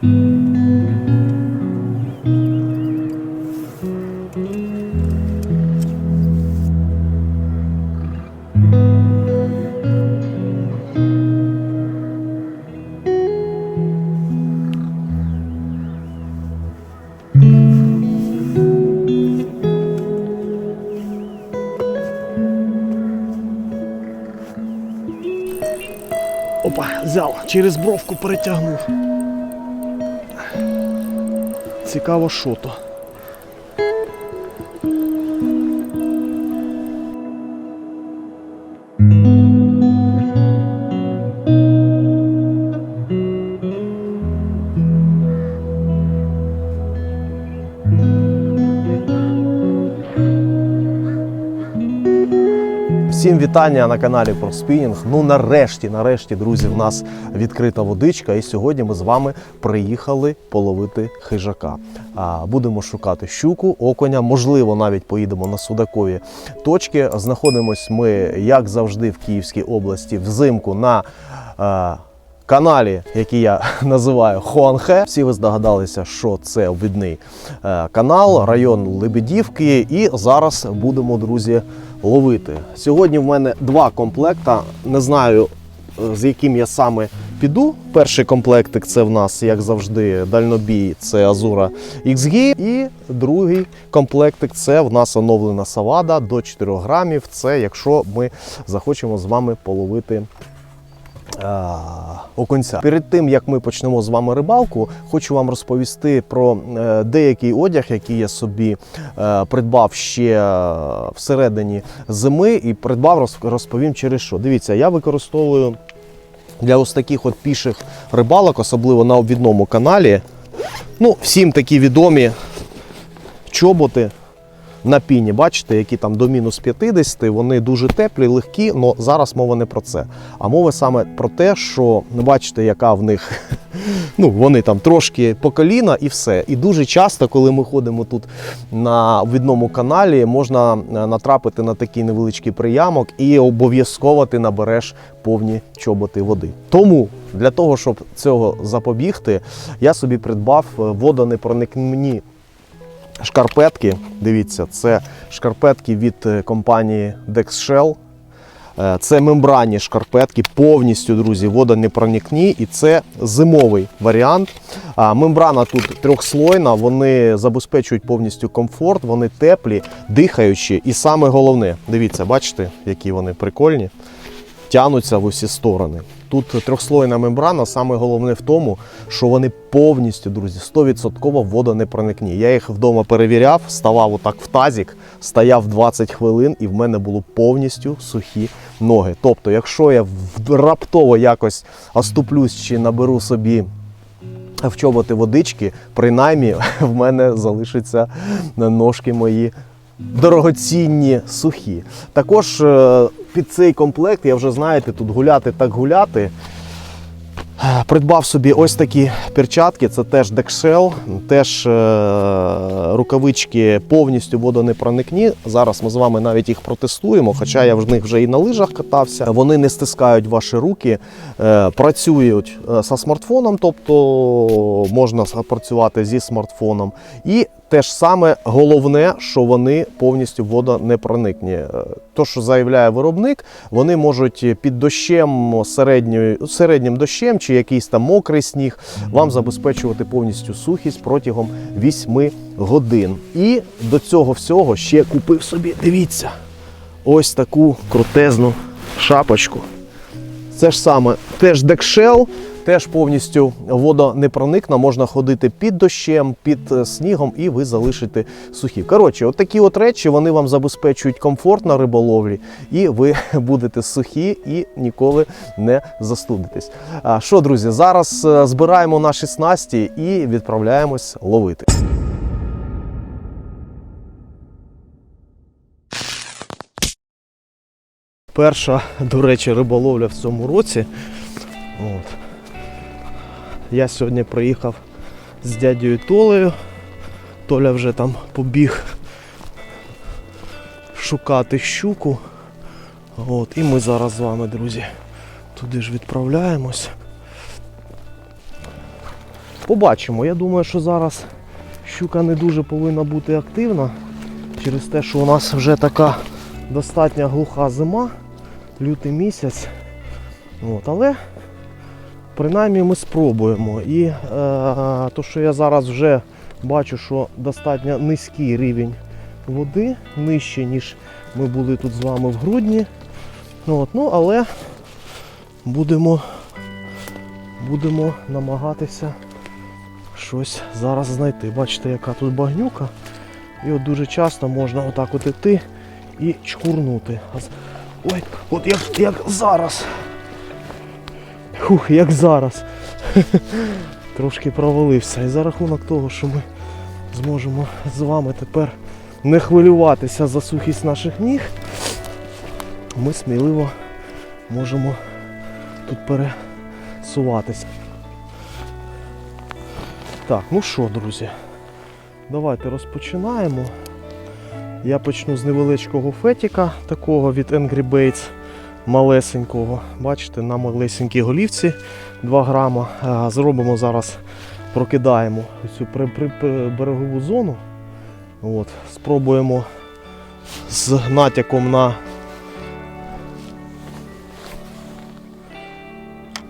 Опа, взяв, через бровку перетягнув. Цікаво, що то. Всім вітання на каналі про спінінг. Ну нарешті, нарешті, друзі, в нас відкрита водичка, і сьогодні ми з вами приїхали половити хижака. Будемо шукати щуку, оконя, можливо, навіть поїдемо на судакові точки. Знаходимось ми, як завжди, в Київській області, взимку на. Каналі, який я називаю Хуанхе. Всі ви здогадалися, що це обідний е, канал, район Лебедівки. І зараз будемо, друзі, ловити. Сьогодні в мене два комплекта. Не знаю, е, з яким я саме піду. Перший комплектик це в нас, як завжди, дальнобій, це Азура XG. І другий комплектик це в нас оновлена Савада до 4 грамів. Це якщо ми захочемо з вами половити. А, Окунця. Перед тим як ми почнемо з вами рибалку, хочу вам розповісти про е, деякий одяг, який я собі е, придбав ще е, всередині зими, і придбав роз- розповім через що. Дивіться, я використовую для ось таких от піших рибалок, особливо на обвідному каналі. Ну, всім такі відомі чоботи на піні. Бачите, які там до мінус 50, вони дуже теплі, легкі, але зараз мова не про це. А мова саме про те, що ну, бачите, яка в них. Ну, вони там трошки по коліна і все. І дуже часто, коли ми ходимо тут на обвідному каналі, можна е, натрапити на такий невеличкий приямок і обов'язково ти набереш повні чоботи води. Тому для того, щоб цього запобігти, я собі придбав е, водонепроникні шкарпетки. Дивіться, це шкарпетки від е, компанії Dexshell. Е, Це мембранні шкарпетки, повністю, друзі, водонепроникні, і це зимовий варіант. Мембрана тут трьохслойна, вони забезпечують повністю комфорт, вони теплі, дихаючі. І саме головне, дивіться, бачите, які вони прикольні, тянуться в усі сторони. Тут трьохслойна мембрана, саме головне в тому, що вони повністю, друзі, 100% водонепроникні. Я їх вдома перевіряв, ставав отак в тазік, стояв 20 хвилин, і в мене було повністю сухі ноги. Тобто, якщо я раптово якось оступлюсь чи наберу собі в чоботи водички, принаймні в мене залишаться ножки мої дорогоцінні сухі. Також е, під цей комплект, я вже знаєте, тут гуляти так гуляти. Придбав собі ось такі перчатки, це теж Dexel, теж е, рукавички повністю водонепроникні. Зараз ми з вами навіть їх протестуємо, хоча я в них вже і на лижах катався. Вони не стискають ваші руки, е, працюють е, зі смартфоном, тобто можна працювати зі смартфоном. І те ж саме головне, що вони повністю водонепроникні. Е, То, що заявляє виробник, вони можуть під дощем, середньою, середнім дощем чи якийсь там мокрий сніг вам забезпечувати повністю сухість протягом 8 годин. І до цього всього ще купив собі, дивіться, ось таку крутезну шапочку. Це ж саме теж декшел, теж повністю водонепроникна, можна ходити під дощем, під е, снігом, і ви залишите сухі. Коротше, от такі от речі вони вам забезпечують комфорт на риболовлі, і ви будете сухі і ніколи не застудитесь. А що, друзі, зараз е, збираємо наші снасті і відправляємось ловити. Перша, до речі, риболовля в цьому році. От. Я сьогодні приїхав з дядьою Толею. Толя вже там побіг шукати щуку. От. І ми зараз з вами, друзі, туди ж відправляємось. Побачимо. Я думаю, що зараз щука не дуже повинна бути активна через те, що у нас вже така достатньо глуха зима, лютий місяць. От, але принаймні ми спробуємо. І е, то, що я зараз вже бачу, що достатньо низький рівень води, нижче, ніж ми були тут з вами в грудні. От, ну, але будемо, будемо намагатися щось зараз знайти. Бачите, яка тут багнюка. І от дуже часто можна отак от іти і чкурнути. Ой, от як, як зараз. Фух, як зараз. Трошки провалився. І за рахунок того, що ми зможемо з вами тепер не хвилюватися за сухість наших ніг, ми сміливо можемо тут пересуватися. Так, ну що, друзі, давайте розпочинаємо. Я почну з невеличкого фетіка, такого від Angry Baits, малесенького. Бачите, на малесенькій голівці 2 грама. Зробимо зараз, прокидаємо цю берегову зону. От, спробуємо з натяком на,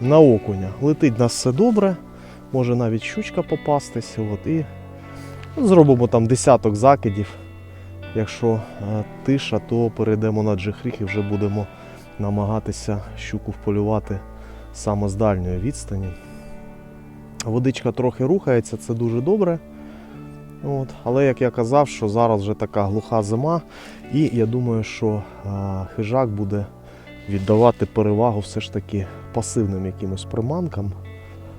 на окуня. Летить нас все добре, може навіть щучка попастись. От, і зробимо там десяток закидів. Якщо е, тиша, то перейдемо на джихріг і вже будемо намагатися щуку вполювати саме з дальньої відстані. Водичка трохи рухається, це дуже добре. От. Але як я казав, що зараз вже така глуха зима, і я думаю, що е, хижак буде віддавати перевагу все ж таки пасивним якимось приманкам.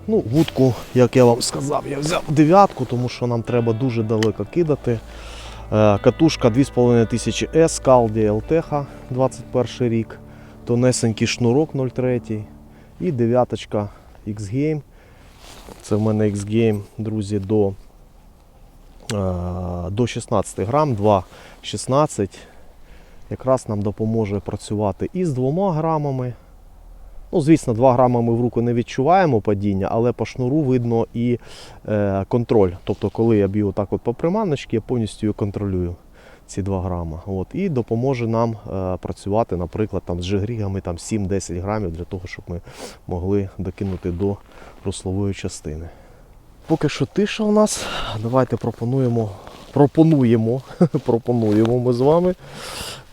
Ну, вудку, як я вам сказав, я взяв дев'ятку, тому що нам треба дуже далеко кидати. Е, Катушка 2500 S, Caldia LTH 21 рік, тонесенький шнурок 0,3 і дев'яточка X-Game. Це в мене X-Game, друзі, до, до 16 грам, 2,16. Якраз нам допоможе працювати і з 2 грамами. Ну, звісно, 2 грама ми в руку не відчуваємо падіння, але по шнуру видно і е, контроль. Тобто, коли я б'ю так от по приманочці, я повністю її контролюю ці 2 грама. От, і допоможе нам е, працювати, наприклад, там, з жигрігами там, 7-10 грамів для того, щоб ми могли докинути до руслової частини. Поки що тиша у нас. Давайте пропонуємо, пропонуємо, пропонуємо ми з вами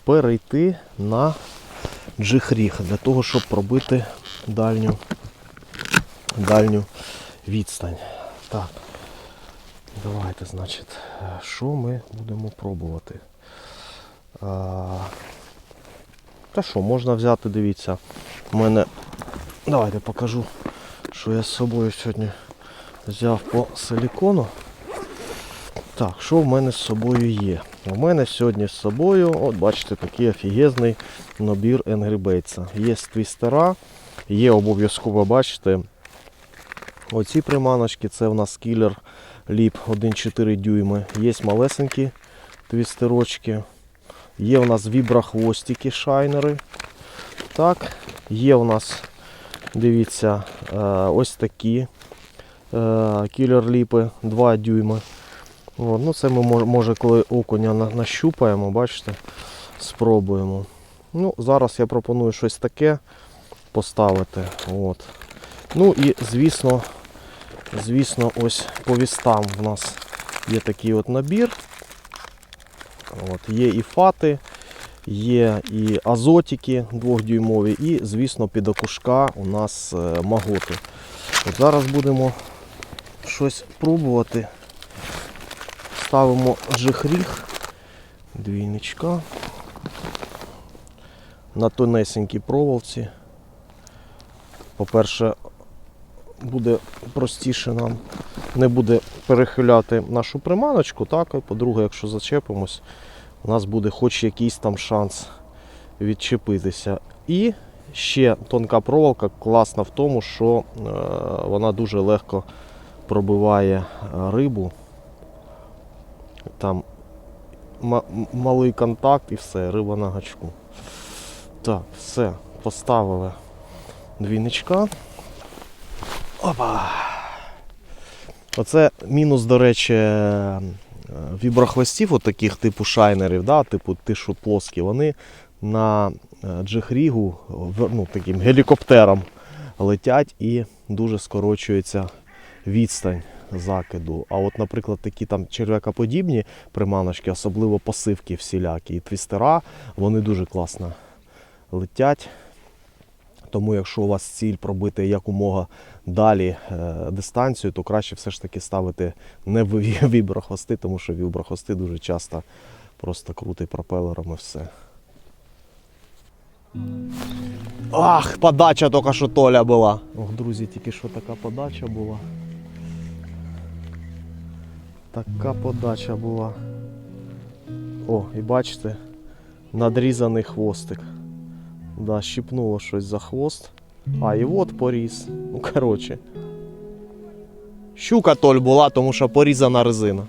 перейти на джихріг для того, щоб пробити дальню, дальню відстань. Так. Давайте, значить, е, що ми будемо пробувати? А, та що, можна взяти, дивіться, у мене. Давайте покажу, що я з собою сьогодні взяв по силікону. Так, що в мене з собою є? У мене сьогодні з собою, от бачите, такий офігезний набір Baits. Є твістера, є обов'язково, бачите, оці приманочки, це в нас кілер ліп 1,4 дюйми. Є малесенькі твістерочки. Є у нас віброхвостики шайнери. Так, є у нас, дивіться, е, ось такі е, кілер ліпи 2 дюйми. От, ну це ми може, коли окуня нащупаємо, бачите, спробуємо. Ну, зараз я пропоную щось таке поставити. От. Ну і звісно, звісно, ось по вістам в нас є такий от набір. От, є і фати, є і азотики двохдюймові, і, звісно, під окушка у нас е, маготи. От зараз будемо щось пробувати. Ставимо жихріг, двійничка на тонесенькій проволоці. По-перше, буде простіше нам, не буде перехиляти нашу приманочку, так, і по-друге, якщо зачепимось, у нас буде хоч якийсь там шанс відчепитися. І ще тонка проволока класна в тому, що е, вона дуже легко пробиває е, рибу. Там малий контакт і все, риба на гачку. Так, все, поставили двійничка. Опа. Оце мінус, до речі, е, віброхвостів, от таких типу шайнерів, да, типу що плоскі, вони на е, джихрігу ну, таким гелікоптером летять і дуже скорочується відстань закиду. А от, наприклад, такі там черв'якоподібні приманочки, особливо посивки всілякі і твістера, вони дуже класно летять. Тому, якщо у вас ціль пробити якомога далі е, дистанцію, то краще все ж таки ставити не в ві- віброхвости, тому що віброхвости дуже часто просто крутить пропелером і все. Ах, подача тільки що Толя була. Ох, друзі, тільки що така подача була. Така подача була. О, і бачите, надрізаний хвостик. Да, щипнуло щось за хвост. А, і от поріз. Ну, коротше. Щука толь була, тому що порізана резина.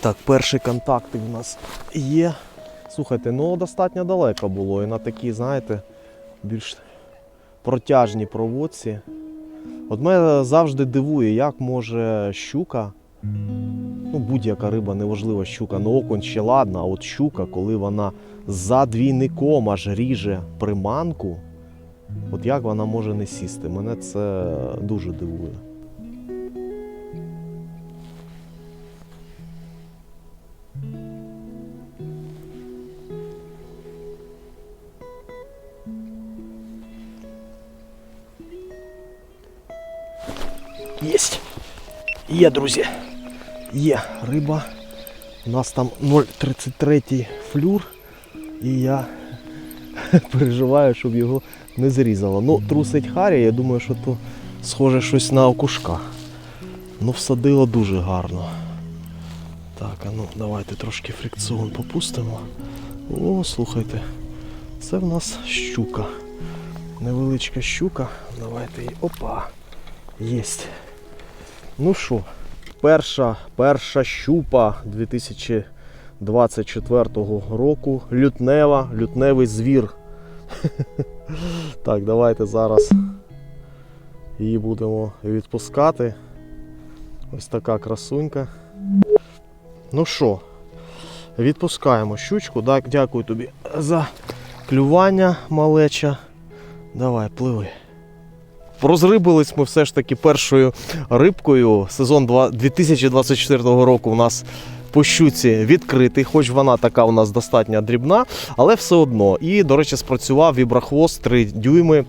Так, перший контакт у нас є. Слухайте, ну достатньо далеко було. І на такі, знаєте, більш протяжні проводці. От мене завжди дивує, як може щука, ну будь-яка риба, неважливо щука, ну окунь ще ладно, а от щука, коли вона за двійником аж ріже приманку, от як вона може не сісти? Мене це дуже дивує. Єсть! Є, друзі! Є риба. У нас там 0,33 флюр, і я переживаю, щоб його не зрізало. Ну, трусить Харі, я думаю, що то схоже щось на окушка. Ну, всадило дуже гарно. Так, а ну давайте трошки фрикціон попустимо. О, слухайте, це в нас щука. Невеличка щука. Давайте її. Опа! Єсть. Ну що, перша, перша щупа 2024 року. Лютнева, лютневий звір. Так, давайте зараз її будемо відпускати. Ось така красунька. Ну що, відпускаємо щучку. Так, дякую тобі за клювання малеча. Давай, пливи. Розрибились ми все ж таки першою рибкою. Сезон два- 2024 року у нас по щуці відкритий, хоч вона така у нас достатньо дрібна, але все одно. І, до речі, спрацював віброхвост 3 дюйми.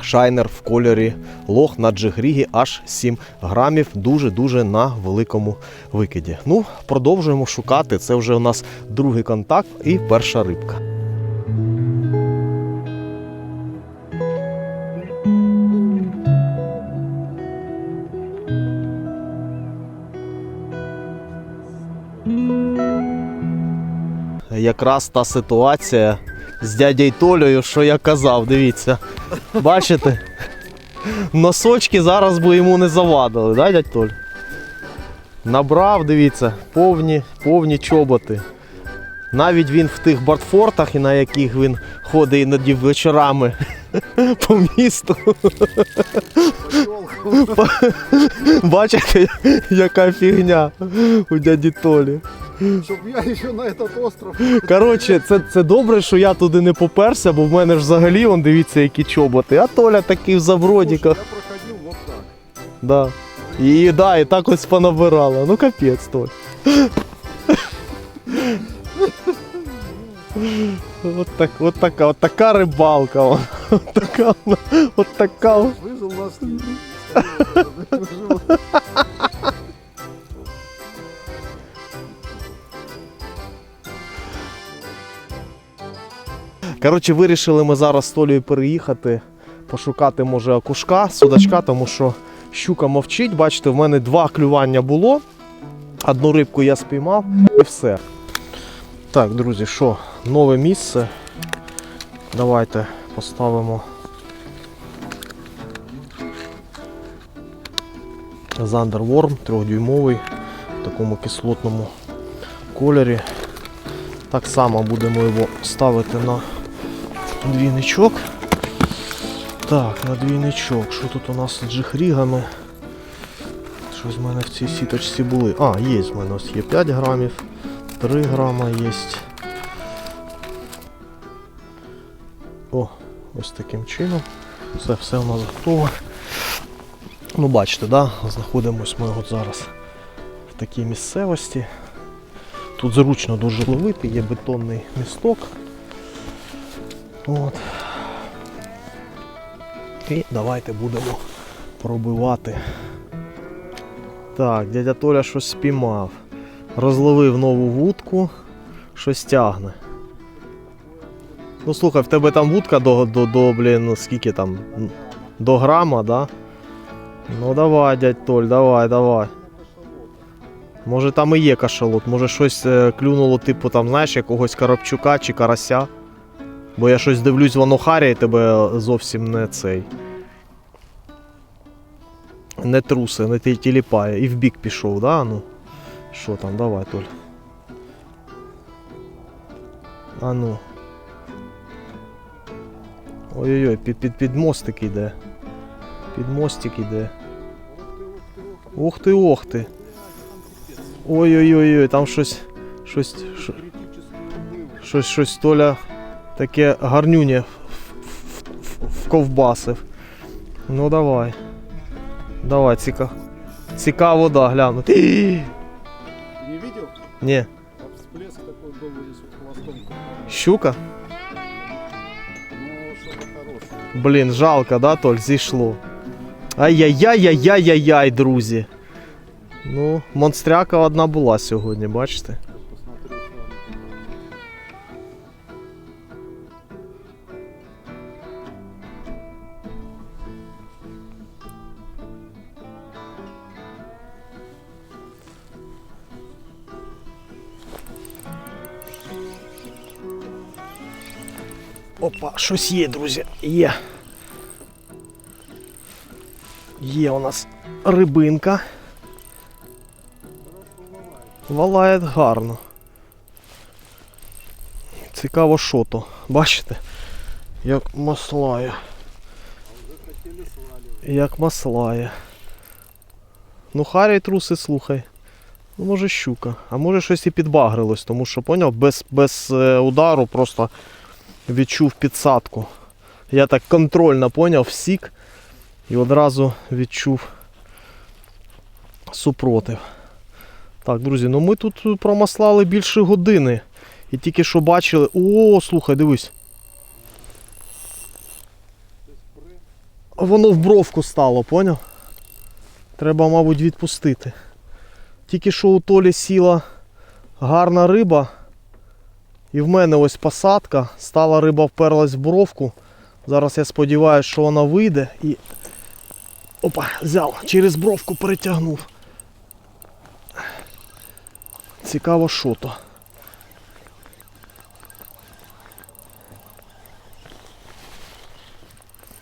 Шайнер в кольорі лох на джигрігі аж 7 грамів. Дуже-дуже на великому викиді. Ну, продовжуємо шукати. Це вже у нас другий контакт і перша рибка. Якраз та ситуація з дядей Толею, що я казав, дивіться. Бачите? Носочки зараз би йому не завадили, да, дядь Толь? Набрав, дивіться, повні, повні чоботи. Навіть він в тих бортфортах, і на яких він ходить іноді вечорами по місту. Бачите, яка фігня у дяді Толі. Щоб я еще на этот остров. Коротше, це, це добре, що я туди не поперся, бо в мене ж взагалі, он, дивіться, які чоботи. А Толя такий в Слушай, я проходил вот так. Да. І да, і так ось понабирала. Ну капець, Толь. От, так, от, така, от така рибалка. От така, от така. Выжил нас. Коротше, вирішили ми зараз з Толею переїхати, пошукати, може, окушка, судачка, тому що щука мовчить. Бачите, в мене два клювання було. Одну рибку я спіймав і все. Так, друзі, що, нове місце. Давайте поставимо. Зандерворм трьохдюймовий в такому кислотному кольорі. Так само будемо його ставити на двійничок. Так, на двійничок. Що тут у нас з джихрігами? щось в мене в цій сіточці були. А, є в мене ось є 5 грамів, 3 грама є. О, ось таким чином. Все, все у нас готово. Ну, бачите, да? знаходимось ми от зараз в такій місцевості. Тут зручно дуже ловити, є бетонний місток. От. І давайте будемо пробивати. Так, дядя Толя щось спіймав. Розловив нову вудку, щось тягне. Ну слухай, в тебе там вудка до, до, до блін, скільки там? До грама, да? Ну давай, дядь Толь, давай, давай. Може там і є кашалот, може щось е, клюнуло, типу там, знаєш, якогось коробчука чи карася. Бо я щось дивлюсь, воно харяє тебе зовсім не цей. Не труси, не ті- тіліпає. І в бік пішов, да? Ну. Що там, давай, Толь. А ну. Ой-ой-ой, під, під, під мостик йде. Під мостик йде. Ух ти, ох ти. Ой-ой-ой, там щось. Щось. що- Щось, щось Толя таке гарнюнє вковбасив. Ну давай. Давай, ціка... цікаво, да, глянути. Не видел? Ні, всплеск такой был здесь вот хвостом. щука? Ну, что-то хорошее. Блін, жалко, да, Толь, зійшло. Ай-яй-яй-яй-яй-яй, друзі. Ну, монстряка одна була сьогодні, бачите? Щось є, друзі. Є. Є у нас рибинка. Валає гарно. Цікаво, що то. Бачите? Як маслає. Як маслає. Ну, харій труси, слухай. Ну, може щука. А може щось і підбагрилось, тому що поняв, без, без е, удару просто відчув підсадку. Я так контрольно поняв, всік і одразу відчув супротив. Так, друзі, ну ми тут промаслали більше години. І тільки що бачили. О, слухай, дивись. Воно в бровку стало, поняв? Треба, мабуть, відпустити. Тільки що у Толі сіла гарна риба. І в мене ось посадка. Стала риба вперлась в бровку. Зараз я сподіваюся, що вона вийде і. Опа, взяв, через бровку перетягнув. Цікаво, що то.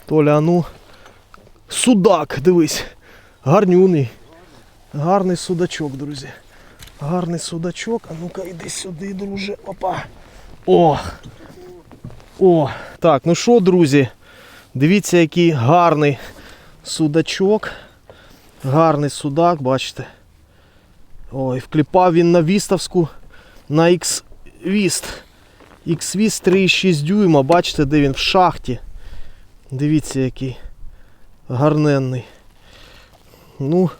Толя, а ну. Судак, дивись. Гарнюний. Гарний судачок, друзі. Гарний судачок. А ну-ка йди сюди, друже. Опа. О! О! Так, ну що, друзі? Дивіться, який гарний судачок. Гарний судак, бачите. Ой, вкліпав він на віставську на X-Віст. X-Віст 3,6 дюйма, бачите, де він в шахті. Дивіться, який гарненний. Ну,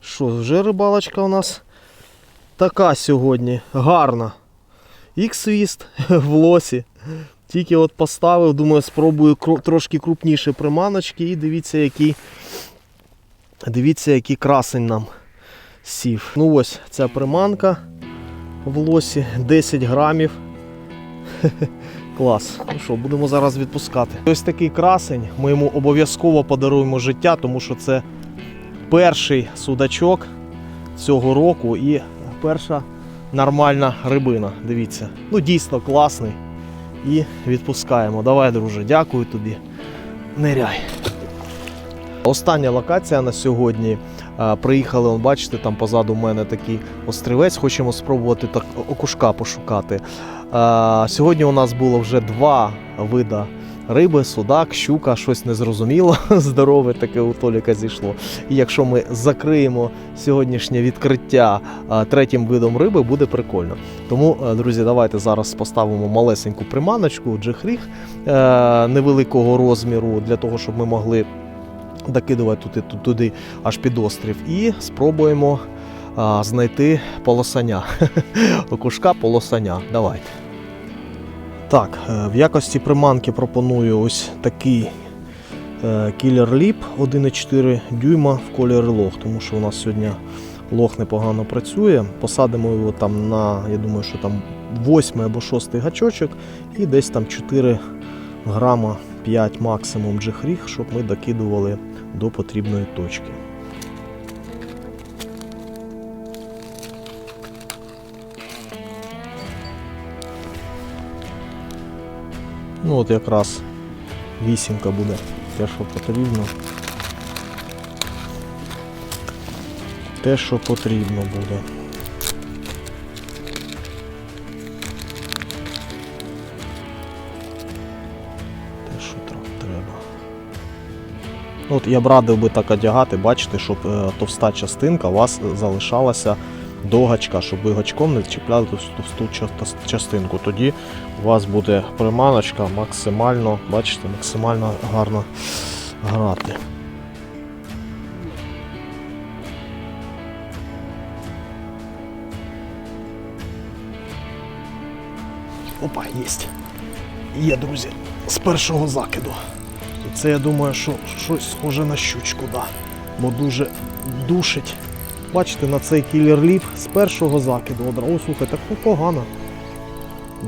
що, вже рибалочка у нас така сьогодні гарна. Ікс-віст в лосі. Тільки от поставив, думаю, спробую трошки крупніше приманочки і дивіться, який, дивіться, який красень нам сів. Ну ось ця приманка в лосі 10 грамів. Клас. Ну що, будемо зараз відпускати. Ось такий красень. Ми йому обов'язково подаруємо життя, тому що це перший судачок цього року і перша нормальна рибина. Дивіться. Ну дійсно класний. І відпускаємо. Давай, друже, дякую тобі. Ниряй. Остання локація на сьогодні. Приїхали, он, бачите, там позаду мене такий острівець. Хочемо спробувати так окушка пошукати. Сьогодні у нас було вже два вида риби, судак, щука, щось незрозуміло, здорове таке у Толіка зійшло. І якщо ми закриємо сьогоднішнє відкриття третім видом риби, буде прикольно. Тому, е, друзі, давайте зараз поставимо малесеньку приманочку, джихріг е, невеликого розміру, для того, щоб ми могли докидувати туди, туди аж під острів, і спробуємо знайти полосаня. Окушка полосаня. Давайте. Так, е, в якості приманки пропоную ось такий е, кілер ліп 1,4 дюйма в кольорі лох, тому що у нас сьогодні лох непогано працює. Посадимо його там на, я думаю, що там 8 або 6 гачочок і десь там 4 грама 5 максимум джихріг, щоб ми докидували до потрібної точки. Ну от якраз вісімка буде те, що потрібно. Те, що потрібно буде. Те, що треба. От я б радив би так одягати, бачите, щоб е, товста частинка у вас залишалася до гачка, щоб ви гачком не чіпляли ча- частинку. Тоді у вас буде приманочка максимально, бачите, максимально гарно грати. Опа, єсть. Є, друзі, з першого закиду. Це я думаю, що щось схоже на щучку, да. бо дуже душить. Бачите, на цей кілер ліп з першого закиду одразу. О, слухай, так непогано.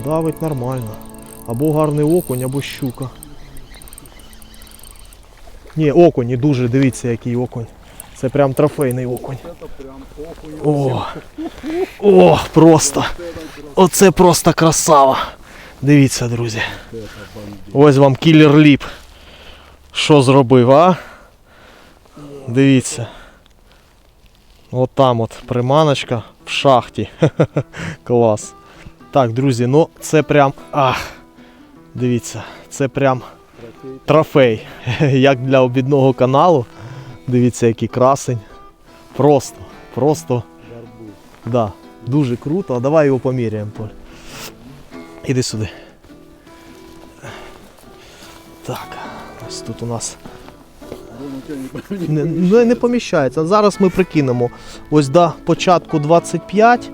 Давить нормально. Або гарний окунь, або щука. Ні, окунь, і дуже, дивіться, який окунь. Це прям трофейний охуенно. О, о, просто. Оце просто красава. Дивіться, друзі. Ось вам кілер ліп. Що зробив, а? Дивіться. От там от приманочка в шахті. Клас. Так, друзі, ну це прям. Ах. Дивіться, це прям Трофей. Як для обідного каналу. Дивіться, який красень. Просто, просто. Да, дуже круто. А давай його поміряємо, Поль. Іди сюди. Так, ось тут у нас не, не, не, не поміщається. Зараз ми прикинемо. Ось до початку 25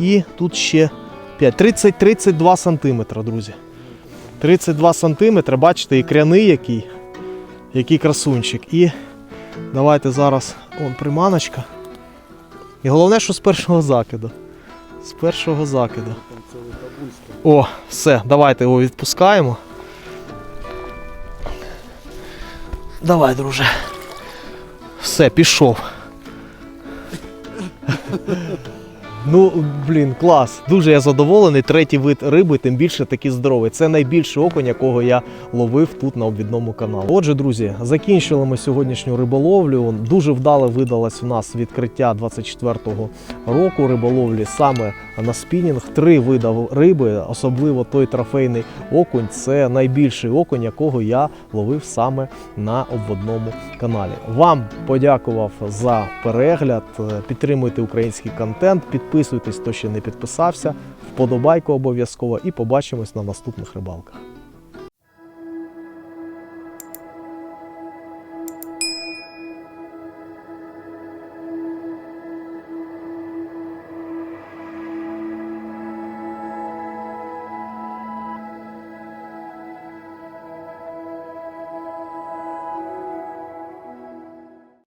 і тут ще 5. 30-32 сантиметра, друзі. 32 сантиметри, бачите, і кряний який. Який красунчик. І давайте зараз он приманочка. І головне, що з першого закиду. З першого закиду. О, все, давайте його відпускаємо. Давай, друже. Все, пішов. Ну, блін, клас. Дуже я задоволений. Третій вид риби, тим більше такий здоровий. Це найбільший окунь, якого я ловив тут на обідному каналі. Отже, друзі, закінчили ми сьогоднішню риболовлю. Дуже вдало видалось у нас відкриття 24-го року риболовлі саме на спінінг. Три види риби, особливо той трофейний окунь. Це найбільший окунь, якого я ловив саме на обводному каналі. Вам подякував за перегляд. Е, Підтримуйте український контент, підписуйтесь, хто ще не підписався. Вподобайку обов'язково і побачимось на наступних рибалках.